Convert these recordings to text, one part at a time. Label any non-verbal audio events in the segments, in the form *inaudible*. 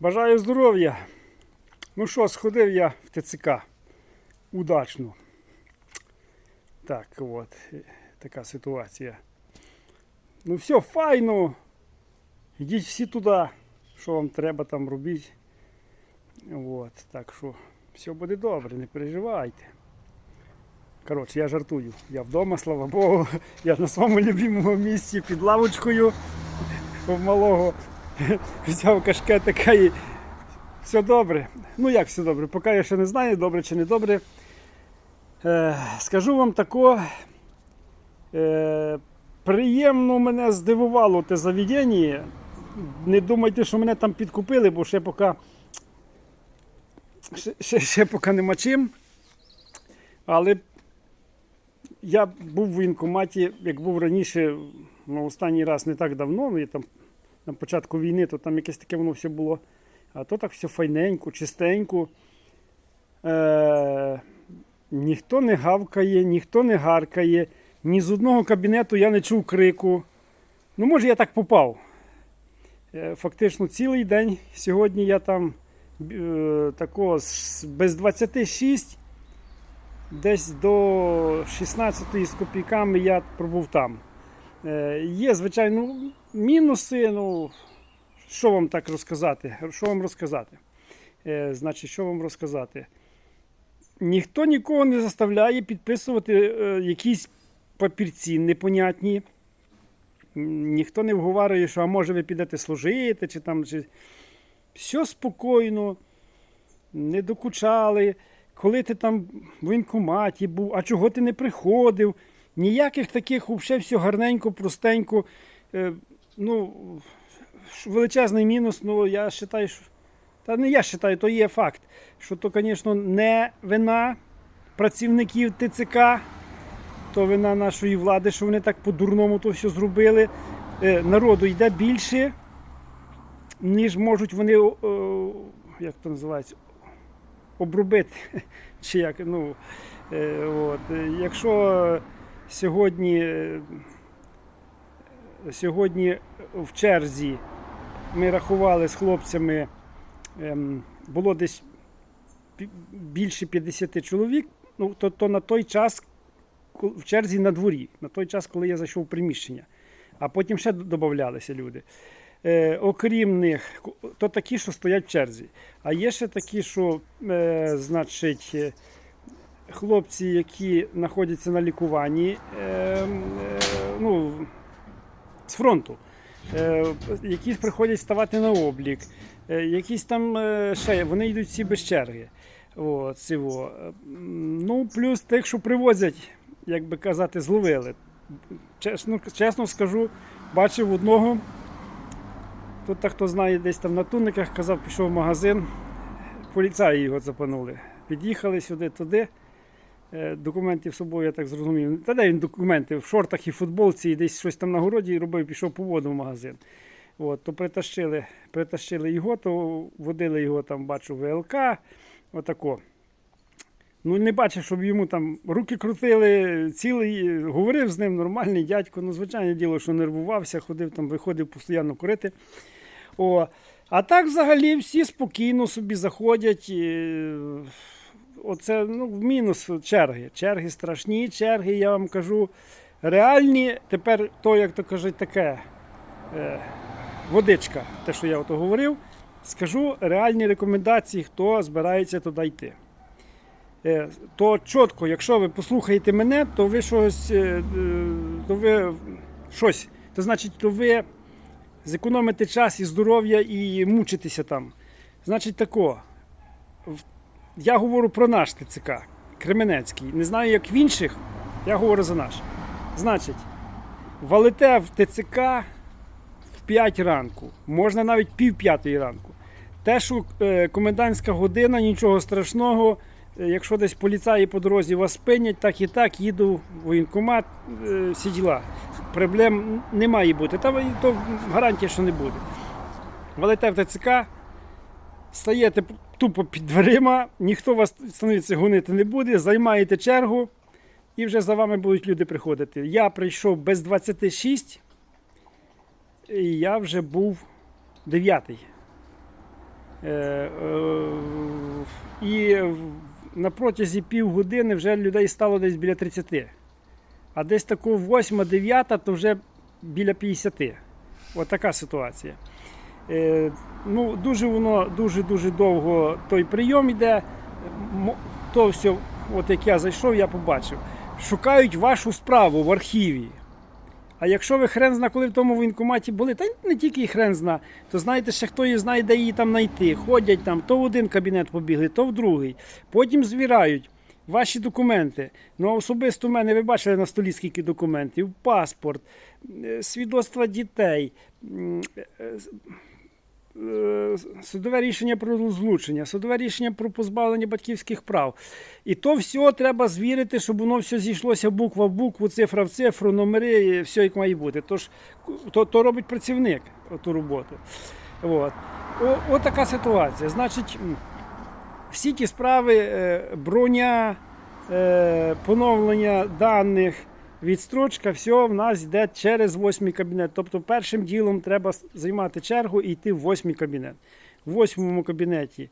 Бажаю здоров'я. Ну що, сходив я в ТЦК. Удачно. Так, от. е, Така ситуація. Ну все, файно. Йдіть всі туди, що вам треба там робити. От, так що все буде добре, не переживайте. Коротше, я жартую. Я вдома, слава Богу. *laughs* Я на своєму любимому місці під лавочкою *laughs* у малого *laughs* взяв кашкетика і все добре. Ну як все добре? Поки я ще не знаю, добре чи не добре. Е, скажу вам тако. Е, приємно мене здивувало те заведення. Не думайте, що мене там підкупили, бо ще поки ще, ще, ще поки нема чим. Але я був в воєнкоматі, як був раніше, ну, останній раз не так давно, ну, я там на початку війни, то там якесь таке воно все було. А то так все файненько, чистенько. Е, ніхто не гавкає, ніхто не гаркає. Ні з одного кабінету я не чув крику. Ну, може, я так попав. Е, фактично цілий день. Сьогодні я там е, такого без 26, десь до 16 з копійками я пробув там. Е, Є, звичайно, мінуси. Ну, що вам так розказати? Що вам розказати? Е, значить, що вам розказати? Ніхто нікого не заставляє підписувати е, якісь папірці непонятні. Ніхто не вговарює, що а може ви підете служити, чи там. Чи... Все спокійно, не докучали. Коли ти там в воєнкоматі був, а чого ти не приходив? Ніяких таких взагалі все гарненько, простенько. Ну, величезний мінус, ну я вважаю, що. Та не я вважаю, то є факт, що то, звісно, не вина працівників ТЦК, то вина нашої влади, що вони так по-дурному то все зробили. Е, Народу йде більше, ніж можуть вони, як то називається, обробити. *laughs* Чи як, ну, е, от. Е, Якщо сьогодні, сьогодні в черзі ми рахували з хлопцями, ем, було десь більше 50 чоловік, ну, то, то на той час в черзі на дворі, на той час, коли я зайшов в приміщення. А потім ще додавалися люди. Е, окрім них, то такі, що стоять в черзі. А є ще такі, що, е, значить, е, хлопці, які знаходяться на лікуванні, е, е, ну, з фронту, е, які приходять ставати на облік, е, якісь там е, ще, вони йдуть всі без черги. От, цього. Ну, плюс тих, що привозять, як би казати, зловили. Чесно, чесно скажу, бачив одного. Тут так хто знає, десь там на туниках казав, пішов в магазин, поліцаї його запанули. Під'їхали сюди, туди. Е, Документів з собою, я так зрозумів. Та де він документи? В шортах і футболці, і десь щось там на городі робив, пішов по воду в магазин. От, то притащили, притащили його, то водили його там, бачу, ВЛК. Отако. Ну, не бачив, щоб йому там руки крутили, цілий, говорив з ним нормальний дядько. Ну, звичайне діло, що нервувався, ходив там, виходив постійно курити. О, а так взагалі всі спокійно собі заходять. І, оце ну, в мінус черги. Черги страшні, черги, я вам кажу, реальні. Тепер то, як то кажуть, таке е, водичка, те, що я ото говорив. Скажу реальні рекомендації, хто збирається туди йти. Е, То чітко, якщо ви послухаєте мене, то ви щось, е, е, то ви щось, то значить, то ви зекономите час і здоров'я і мучитеся там. Значить, тако. Я говорю про наш ТЦК, Кременецький. Не знаю, як в інших, я говорю за наш. Значить, валите в ТЦК в 5 ранку, можна навіть пів п'ятої ранку. Те, що е, комендантська година, нічого страшного. Е, Якщо десь поліцаї по дорозі вас спинять, так і так їду в воєнкомат, е, всі діла. Проблем не має бути. Та то гарантія, що не буде. Валите в ТЦК, стаєте тупо під дверима, ніхто вас становиться гонити не буде, займаєте чергу і вже за вами будуть люди приходити. Я прийшов без 26, і я вже був дев'ятий. Е, е, і на протязі півгодини вже людей стало десь біля 30. А десь тако 8-9, то вже біля 50. От ситуація. Е, ну, дуже воно дуже-дуже довго той прийом йде. То все, от як я зайшов, я побачив. Шукають вашу справу в архіві. А якщо ви хрен зна, коли в тому воєнкоматі були, та не тільки хрен зна, то знаєте, ще хто її знає, де її там знайти. Ходять там, то в один кабінет побігли, то в другий. Потім звірають ваші документи. Ну, особисто в мене ви бачили на столі скільки документів: паспорт, е, свідоцтва дітей. Е, Судове рішення про розлучення, судове рішення про позбавлення батьківських прав. І то все треба звірити, щоб воно все зійшлося буква в букву, цифра в цифру, номери, все як має бути. Тож то, то робить працівник ту роботу. От. О, от така ситуація. Значить, всі ті справи, е, броня, е, поновлення даних, відстрочка, все в нас йде через восьмий кабінет. Тобто першим ділом треба займати чергу і йти в восьмий кабінет. В восьмому кабінеті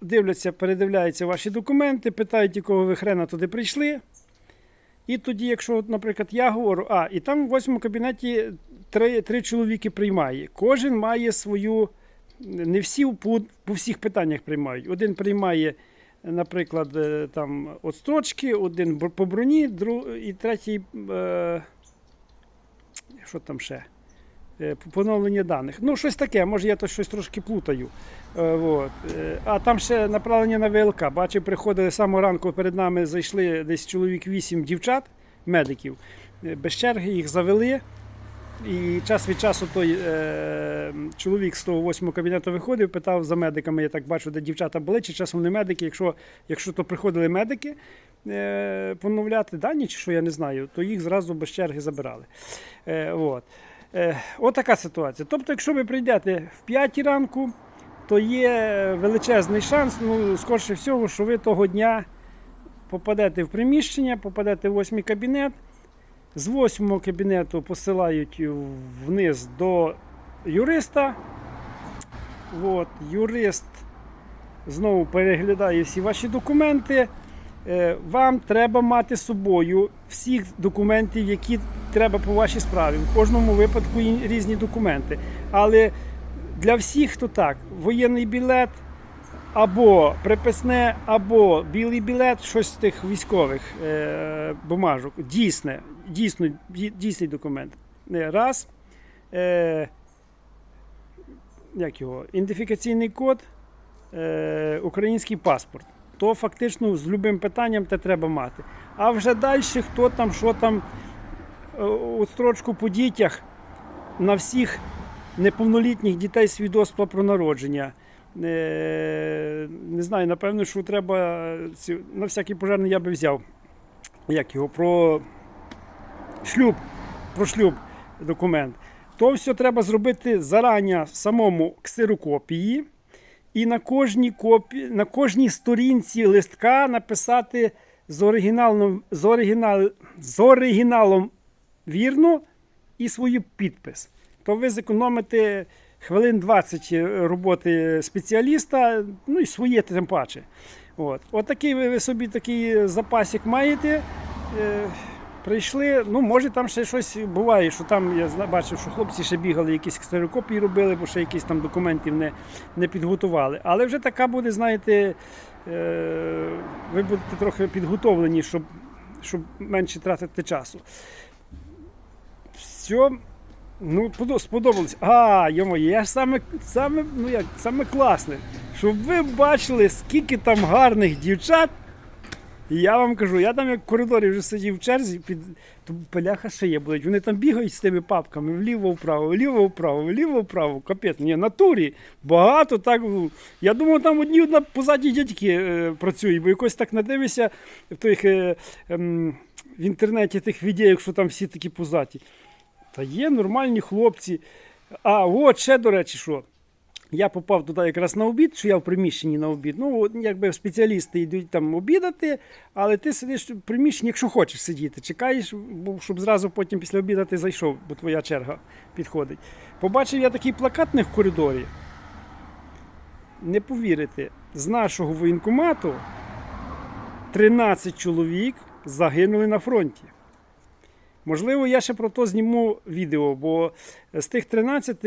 дивляться, передивляються ваші документи, питають, якого ви хрена туди прийшли. І тоді, якщо, наприклад, я говорю, а, і там в восьмому кабінеті три, три чоловіки приймає. Кожен має свою, не всі по, по всіх питаннях приймають. Один приймає, наприклад, е, там от строчки, один по броні, друг, і третій, е, що там ще? Е, Поновлення даних. Ну, щось таке, може я то щось трошки плутаю. Е, от. А там ще направлення на ВЛК. Бачив, приходили самого ранку перед нами зайшли десь чоловік 8 дівчат, медиків. Без черги їх завели. І час від часу той е, чоловік з того восьмого кабінету виходив, питав за медиками, я так бачу, де дівчата були, чи часом не медики. Якщо, якщо то приходили медики е, поновляти дані, чи що я не знаю, то їх зразу без черги забирали. Е, от. Е, от така ситуація. Тобто, якщо ви прийдете в 5 ранку, то є величезний шанс, ну, скорше всього, що ви того дня попадете в приміщення, попадете в восьмий кабінет. З восьмого кабінету посилають вниз до юриста. От, юрист знову переглядає всі ваші документи. Е, Вам треба мати з собою всіх документів, які треба по вашій справі. В кожному випадку різні документи. Але для всіх то так: воєнний білет або приписне, або білий білет, щось з тих військових е, бумажок. Дійсне, дійсно, дійсний документ. Е, Раз. Е, як його? Ідентифікаційний код, е, український паспорт. То фактично з любим питанням те треба мати. А вже далі, хто там, що там, е, от строчку по дітях на всіх неповнолітніх дітей свідоцтва про народження. Е, Не знаю, напевно, що треба на всякий пожежний я би взяв. Як його? Про шлюб, про шлюб документ. То все треба зробити зарані самому ксерокопії. І на кожній копі, на кожній сторінці листка написати з оригіналом, з, оригінал, з оригіналом вірно і свою підпис. То ви зекономите хвилин 20 роботи спеціаліста, ну і своє тим паче. От. Отакий ви, ви собі такий запасик маєте. Прийшли, ну може там ще щось буває, що там я бачив, що хлопці ще бігали, якісь ксерокопії робили, бо ще якісь там документів не, не підготували. Але вже така буде, знаєте, е, ви будете трохи підготовлені, щоб, щоб менше тратити часу. Все, ну, сподобалось. А, йомо, я саме, саме, ну як, саме класне, щоб ви бачили, скільки там гарних дівчат. Я вам кажу, я там як в коридорі вже сидів в черзі, під то пеляха ще є будуть. Вони там бігають з тими папками вліво-вправо, вліво-вправо, вліво-вправо. Капець, ні, натурі багато так. Я думав, там одні одна позаді дядьки е, працюють, бо якось так надивишся в тих е, ем, в інтернеті тих відео, що там всі такі позаті. Та є нормальні хлопці. А, от ще, до речі, що. Я попав туди якраз на обід, що я в приміщенні на обід. Ну, якби спеціалісти йдуть там обідати, але ти сидиш в приміщенні, якщо хочеш сидіти, чекаєш, щоб зразу потім після обіду ти зайшов, бо твоя черга підходить. Побачив я такий плакат в в коридорі. не повірите, з нашого воєнкомату 13 чоловік загинули на фронті. Можливо, я ще про то зніму відео, бо з тих 13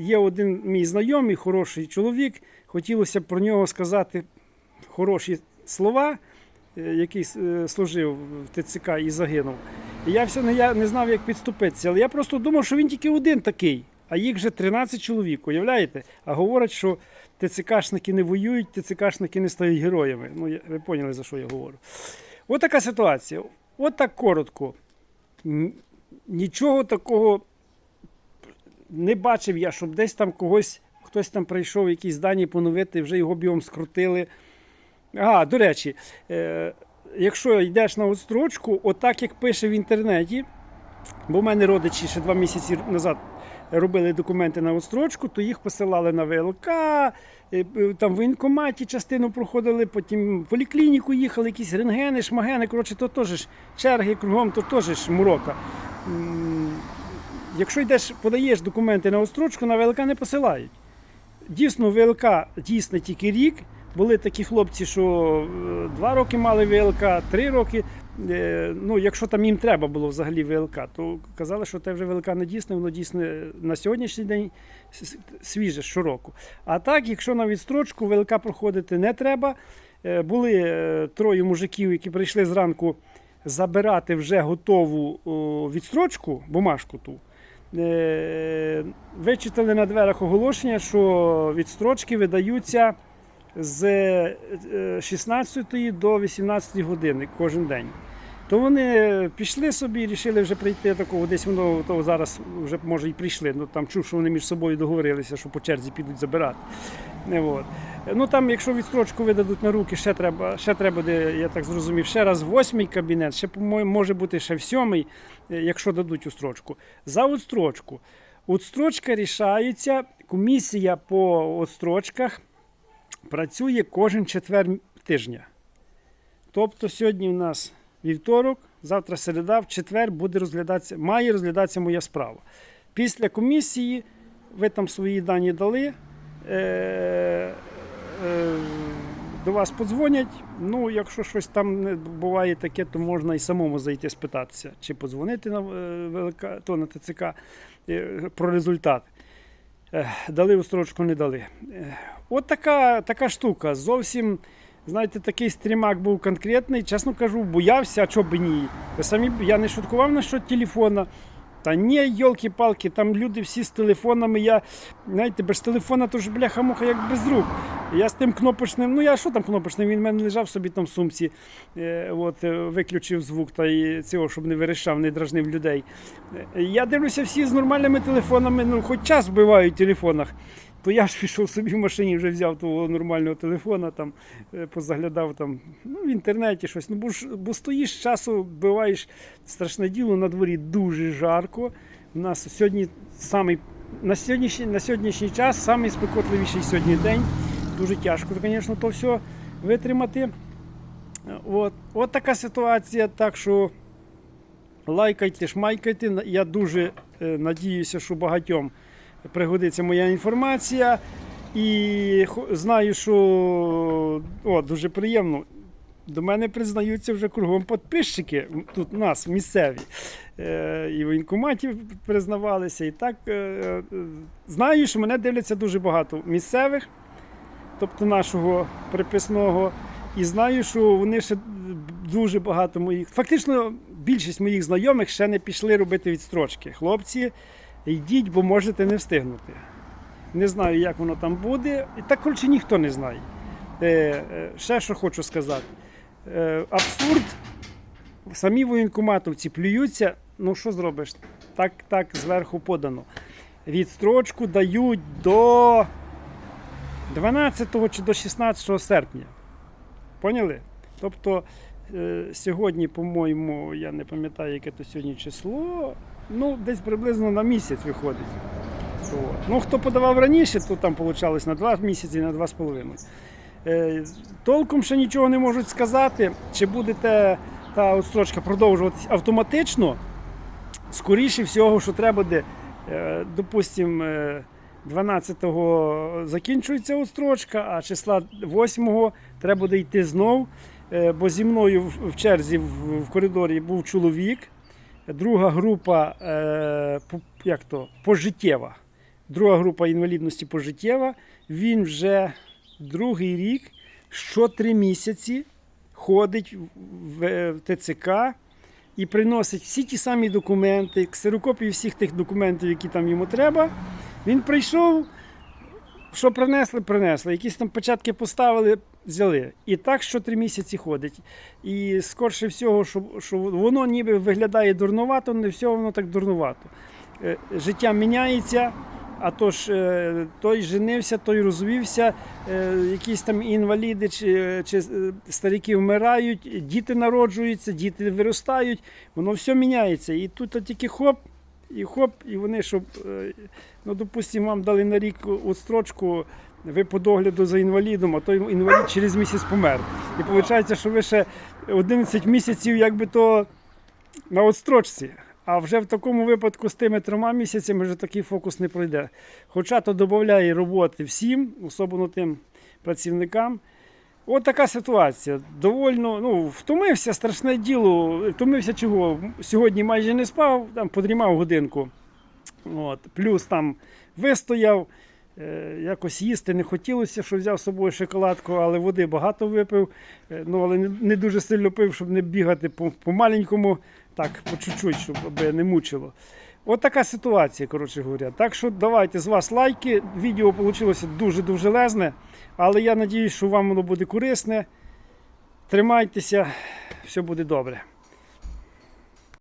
є один мій знайомий, хороший чоловік. Хотілося б про нього сказати хороші слова, е, який е, служив в ТЦК і загинув. І я все не, я не знав, як підступитися. Але я просто думав, що він тільки один такий, а їх вже 13 чоловік, уявляєте? А говорять, що ТЦКшники не воюють, ТЦКшники не стають героями. Ну, ви поняли, за що я говорю. От така ситуація. От так коротко. Нічого такого не бачив я, щоб десь там когось, хтось там прийшов, якісь дані поновити, вже його біом скрутили. А, до речі, е, якщо йдеш на отстрочку, отак як пише в інтернеті, бо в мене родичі ще два місяці назад робили документи на отстрочку, то їх посилали на ВЛК, е, е, там в воєнкоматі частину проходили, потім в поліклініку їхали, якісь рентгени, шмагени. Коротше, то теж черги кругом, то теж ж мурока. Якщо йдеш, подаєш документи на отстрочку, на ВЛК не посилають. Дійсно, ВЛК дійсно тільки рік. Були такі хлопці, що е, два роки мали ВЛК, три роки. Е, Ну, якщо там їм треба було взагалі ВЛК, то казали, що те вже ВЛК не дійсне, воно дійсне на сьогоднішній день свіже щороку. А так, якщо на відстрочку ВЛК проходити не треба. Е, Були е, троє мужиків, які прийшли зранку забирати вже готову відстрочку, бумажку ту. Вичитали на дверях оголошення, що відстрочки видаються з е, 16 до 18 години кожен день. То вони пішли собі, і вирішили вже прийти такого, десь воно то зараз вже може і прийшли. Ну там чув, що вони між собою договорилися, що по черзі підуть забирати. Не, от. Ну там, якщо відстрочку видадуть на руки, ще треба, ще треба, де, я так зрозумів, ще раз восьмий кабінет, ще може бути ще в сьомий, е, якщо дадуть устрочку. За відстрочку. Відстрочка рішається, комісія по відстрочках працює кожен четвер тижня. Тобто сьогодні у нас вівторок, завтра середа, в четвер буде розглядатися, має розглядатися моя справа. Після комісії ви там свої дані дали. Е, е, до вас подзвонять. Ну, якщо щось там не буває таке, то можна і самому зайти спитатися, чи подзвонити на е, ВЛК, то на ТЦК е, про результат. Е, Дали устрочку, не дали. От така, така штука. Зовсім, знаєте, такий стрімак був конкретний. Чесно кажу, боявся, а чого б ні. Ви самі я не шуткував насчет телефона. Та ні, йолки-палки, там люди всі з телефонами. Я, знаєте, без телефона то ж бляха-муха, як без рук. Я з тим кнопочним, ну я що там кнопочним, він в мене лежав собі там в сумці, е, от, е, виключив звук та і цього, щоб не вирішав, не дражнив людей. Е, Я дивлюся, всі з нормальними телефонами, ну хоч час вбивають в телефонах. То я ж пішов собі в машині, вже взяв того нормального телефона, там, е, позаглядав там, ну, в інтернеті щось. Ну, бо, ж, бо стоїш часу, вбиваєш страшне діло, на дворі дуже жарко. У нас сьогодні самий, на, сьогоднішній, на сьогоднішній час самий спекотливіший сьогодні день. Дуже тяжко, звісно, то все витримати. От, от така ситуація. Так що лайкайте, шмайкайте. Я дуже е, надіюся, що багатьом пригодиться моя інформація. І знаю, що о, дуже приємно. До мене признаються вже кругом підписчики, тут нас місцеві. Е, і в воєнкоматі признавалися. І так е, е, знаю, що мене дивляться дуже багато місцевих, тобто нашого приписного. І знаю, що вони ще дуже багато моїх. Фактично, більшість моїх знайомих ще не пішли робити відстрочки. Хлопці, йдіть, бо можете не встигнути. Не знаю, як воно там буде. І так, коротше, ніхто не знає. Е, е, ще що хочу сказати. Е, абсурд. Самі воєнкоматовці плюються. Ну що зробиш? Так, так зверху подано. Відстрочку дають до 12 чи до 16 серпня. Поняли? Тобто е, сьогодні, по-моєму, я не пам'ятаю, яке то сьогодні число. Ну, десь приблизно на місяць виходить. От. Ну, хто подавав раніше, то там вийшло на 2 місяці, на 2,5. Е, толком ще нічого не можуть сказати, чи буде те- та отстрочка продовжуватися автоматично. Скоріше всього, що треба буде, е, допустимо, е, 12-го закінчується отстрочка, а числа 8-го треба буде йти знов. Е, Бо зі мною в- черзі в коридорі був чоловік. Друга група е, як то, пожиттєва. Друга група інвалідності пожиттєва. Він вже другий рік, що три місяці ходить в, в ТЦК і приносить всі ті самі документи, ксерокопії всіх тих документів, які там йому треба. Він прийшов, що принесли, принесли. Якісь там початки поставили, взяли. І так що три місяці ходить. І скорше всього, що, що воно ніби виглядає дурнувато, не все воно так дурнувато. Е, Життя міняється. А то ж е, той женився, той розвівся, е, якісь там інваліди чи, чи старики вмирають, діти народжуються, діти виростають, воно все міняється. І тут тільки хоп, і хоп, і вони, щоб, ну, допустимо, вам дали на рік строчку, ви по догляду за інвалідом, а той інвалід через місяць помер. І виходить, що ви ще 11 місяців, якби то на отстрочці. А вже в такому випадку з тими трьома місяцями вже такий фокус не пройде. Хоча то додає роботи всім, особливо тим працівникам. От така ситуація. Довольно, ну, втомився, страшне діло. Втомився чого? Сьогодні майже не спав, там подрімав годинку. От. Плюс там вистояв, якось їсти не хотілося, що взяв з собою шоколадку, але води багато випив. Е, ну, але не, дуже сильно пив, щоб не бігати по, маленькому, так, по чуть-чуть, щоб аби не мучило. От така ситуація, коротше говоря. Так що давайте з вас лайки. Відео вийшло дуже-дуже лезне, але я сподіваюся, що вам воно буде корисне. Тримайтеся, все буде добре.